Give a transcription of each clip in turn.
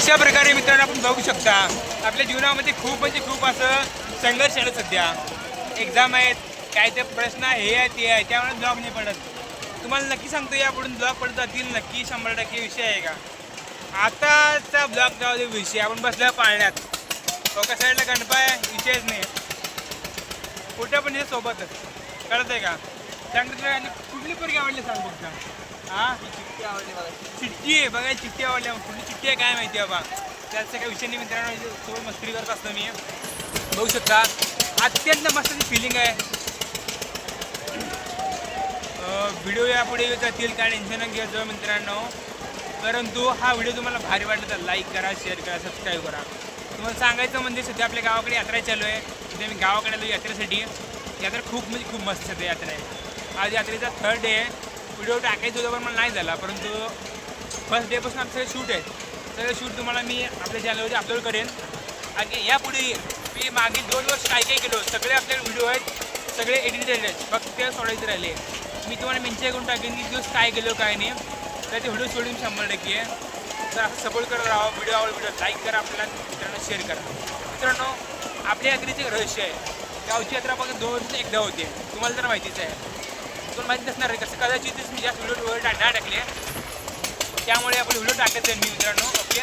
अशा प्रकारे मित्रांनो आपण बघू शकता आपल्या जीवनामध्ये खूप म्हणजे खूप असं संघर्ष आहे सध्या. एक्झाम आहेत काय ते प्रश्न हे आहे ते आहे त्यामुळे ब्लॉग नाही पडत. तुम्हाला नक्की सांगतो यापुढून ब्लॉग पडत जातील नक्की शंभर टक्के विषय आहे का? आताचा ब्लॉग जाऊ दे विषय आपण बसल्या पाळण्यात. एका साईडला गणपा आहे विषयच नाही. कुठं पण हे सोबतच. कळत आहे का सांग आणि कुठली पोरगी आवडली सांग फक्त. हा? चिठ्ठी आवडली मला चिठ्ठी आहे बघा चिठ्ठी आवडली कुठली चिठ्ठी आहे काय माहिती बाबा. त्याचा काही विषय नाही मित्रांनो सोबत मस्ती करत असतो मी. बघू शकता. अत्यंत मस्त फिलिंग आहे. व्हिडिओ यापुढे येत जातील काय टेन्शन न घेत मित्रांनो. परंतु हा व्हिडिओ तुम्हाला भारी वाटला तर लाईक करा शेअर करा सबस्क्राईब करा. तुम्हाला सांगायचं म्हणजे सध्या आपल्या गावाकडे यात्रा चालू आहे. सध्या मी गावाकडे आलो यात्रेसाठी. यात्रा खूप म्हणजे खूप मस्त सध्या यात्रा आहे. आज यात्रेचा थर्ड डे आहे. व्हिडिओ टाकायचं होतं पण मला नाही झाला. परंतु फर्स्ट डेपासून आमचं शूट आहे. सगळं शूट तुम्हाला मी आपल्या चॅनलवरती अपलोड करेन. आणि यापुढे मी मागील दोन वर्ष काय काय केलो सगळे आपले व्हिडिओ आहेत सगळे एडिटेड आहेत. फक्त ते सोडायचे राहिले. मी तुम्हाला मेन्शन करून टाकेन की दिवस काय केलो काय नाही. तर ते व्हिडिओ सोडून शंभर टक्के. आहे तर सपोर्ट करत राहा. व्हिडिओ आवड व्हिडिओ लाईक करा आपल्याला मित्रांनो शेअर करा. मित्रांनो आपल्या यात्रेचे एक रहस्य आहे. गावची यात्रा फक्त दोन वर्ष एकदा होते. तुम्हाला तर माहितीच आहे. तुला माहिती नसणार आहे कसं कदाचित मी जास्त व्हिडिओ वगैरे टाक नाही टाकले त्यामुळे आपण व्हिडिओ टाकत जाईल मी मित्रांनो ओके?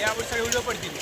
यावर सगळे व्हिडिओ पडतील.